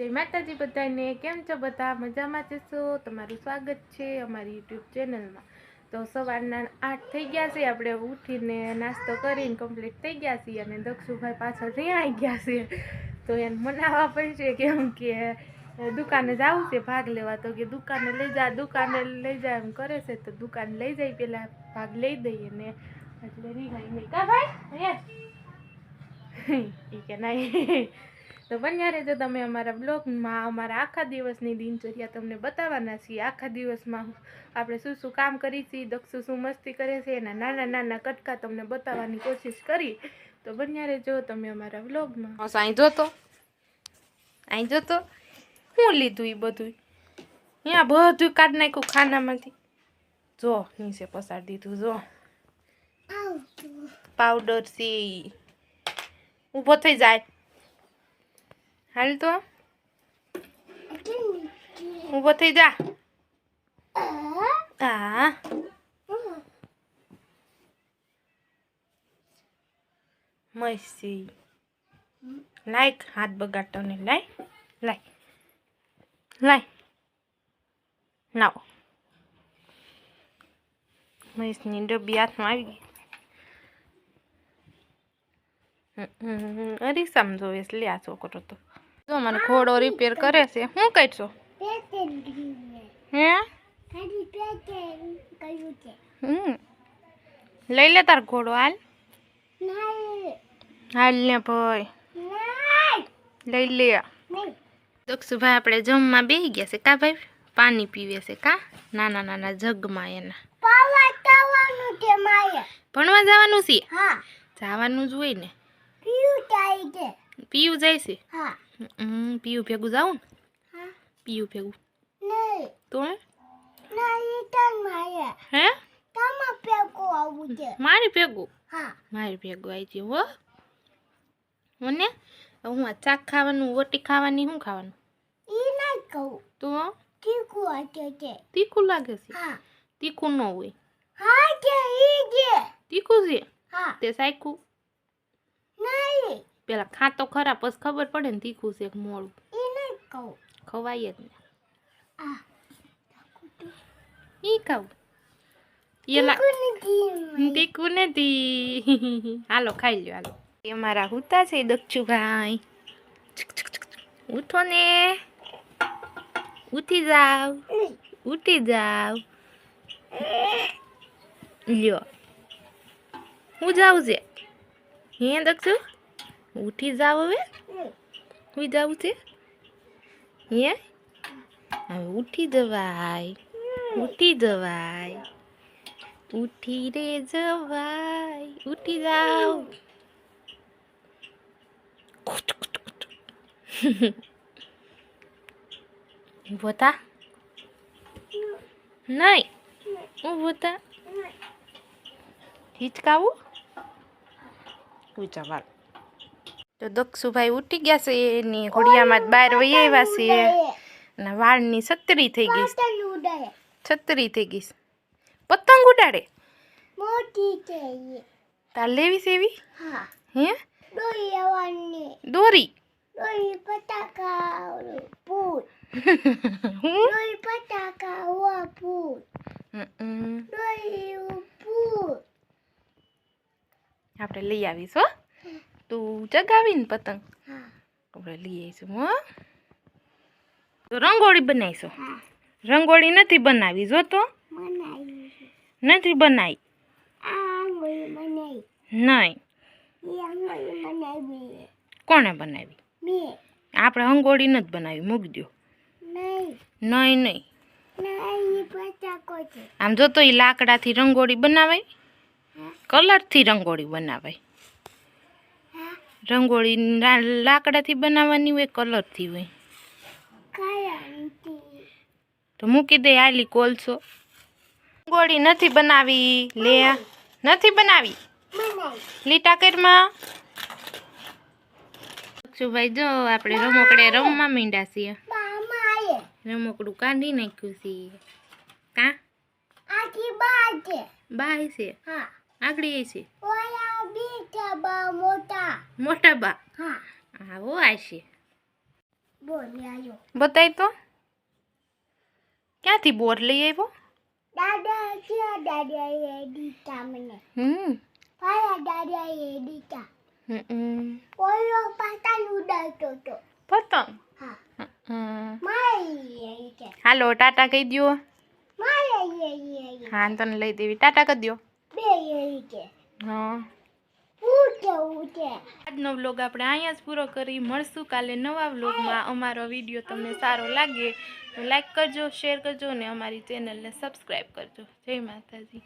જય માતાજી બધાને. કેમ છો બધા? મજામાં જશો તમારું સ્વાગત છે અમારી યુટ્યુબ ચેનલમાં. તો સવારના આઠ થઈ ગયા છે. આપણે ઉઠીને નાસ્તો કરીને કમ્પ્લીટ થઈ ગયા છીએ અને દક્ષુભાઈ પાછળ રિહાઈ ગયા છે. તો એને મનાવવા પડશે કેમ કે દુકાને જવું છે, ભાગ લેવા. તો કે દુકાને લઈ જા, દુકાને લઈ જા એમ કરે છે. તો દુકાને લઈ જાય, પેલા ભાગ લઈ દઈએ ને. એટલે રિહાઈ કા ભાઈ? એ કે નહીં. તો બન્યા રહેજો તમે અમારા બ્લોગમાં. અમારા આખા દિવસની દિનચર્યા તમને બતાવવાના છીએ. આખા દિવસમાં આપણે શું શું કામ કરી છીએ દક્ષુ શું મસ્તી કરે છે એના નાના નાના કટકા તમને બતાવવાની કોશિશ કરી. તો બન્યા રહેજો તમે અમારા બ્લોગમાં. અહીં જોતો અહીં જોતો શું લીધું એ બધું અહીંયા બધું કાઢ નાખ્યું ખાનામાંથી. જો નીચે પસાર દીધું જો. પાવડર સી ઊભો થઈ જાય. હાલ તો. ઊભો થઈ જા. હા. મસી લાઈક હાથ બગાડતો ને લાય લાય લાય. લાવો મહેશની ડબ્બી હાથમાં આવી ગઈ. અરીસામાં એસ લે આ છોકરો તો. મને ઘોડો રિપેર કરે છે. શું કરશો? હે? હમ. લઈ લે તાર ઘોડો હાલ. હાલ ને ભાઈ. લઈ લે. દક્ષુભાઈ આપણે જમવા બેસી ગયા છે કા ભાઈ? પાણી પીવે છે કા? નાના નાના જગમાં એના. ભણવા જવાનું છે? જવાનું જ હોય ને. પીયું જાય છે? હમ, પીયું ભેગું જાઉં ને? પીયું ભેગું. તો? હે? મારી ભેગું? મારી ભેગું આવી ગયું હો. મને? હું આ ચાક ખાવાનું રોટી ખાવાની શું ખાવાનું? તો? તીખું લાગે છે? તીખું ન હોય. તીખું છે? તે સાયખું પેલા ખાતો ખરા પછી ખબર પડે ને તીખું છે મોડું. ખવાય જ ને ઈ ખાવું. તીખું નથી હાલો ખાઈ લ્યો હાલો. એ મારા હુતા છે દક્ષુભાઈ. ઉઠો ને. ઉઠી જાવ. ઉઠી જાવ. લ્યો. હું જાઉં છે? હે દક્ષુ? ઉઠી જાવ હવે હું જાઉં છે હે હવે ઉઠી જવાય ઉઠી જવાય ઉઠી રે જવાય ઉઠી જાવ ઊભો થા નહીં ઊભો થા હિચકાવું ઊંચા વાળ તો દક્ષુભાઈ ઉઠી ગયા છે એની ઘોડિયામાં જ બહાર વહી આવ્યા છે અને વાળની છત્રી થઈ ગઈ. છત્રી થઈ ગઈ પતંગ ઉડાડે. તાર લેવી છે એવી? હે. દોરી. આપણે લઈ આવીશ હો. તું ચગાવીને પતંગ. આપણે લઈ આવીશું હો. તો રંગોળી બનાવીશું. રંગોળી નથી બનાવી જો તો. નથી બનાવી. નહીં. કોણે બનાવી? આપણે રંગોળી નથી બનાવી મૂકી દો નહીં. નહીં આમ જો તો એ લાકડાથી રંગોળી બનાવાય કલરથી રંગોળી બનાવાય. રંગોળી લાકડાથી બનાવવાની હોય કલરથી હોય. તો મૂકી દે આલી કોલસો. રંગોળી નથી બનાવી લે. નથી બનાવી. લીટા કરમાં ભાઈ જો આપણે રમકડે રમવા માંડ્યા છીએ. રમકડું કાઢી નાખ્યું છે. કા? બાય છે. આગળ એ છે. મોટા. બા. આવો આવશે બતાય તો. ક્યાંથી બોર લઈ આવ્યો? દાદા ક્યાં દાદા એ દીધા મને? હમ. પાયા દાદા એ દીધા? હમ. ઓલો પતંગ ઉડાડતો હતો. પતંગ? હા. હમ. મારી હાલો ટાટા કહી એ હા તને લઈ દેવી. ટાટા કરી બે એ છે હા. આજનો વ્લોગ આપણે અહીંયા જ પૂરો કરી મળશું. કાલે નવા વ્લોગમાં અમારો વીડિયો તમને સારો લાગે તો લાઈક કરજો શેર કરજો અને અમારી ચેનલને સબસ્ક્રાઈબ કરજો. જય માતાજી.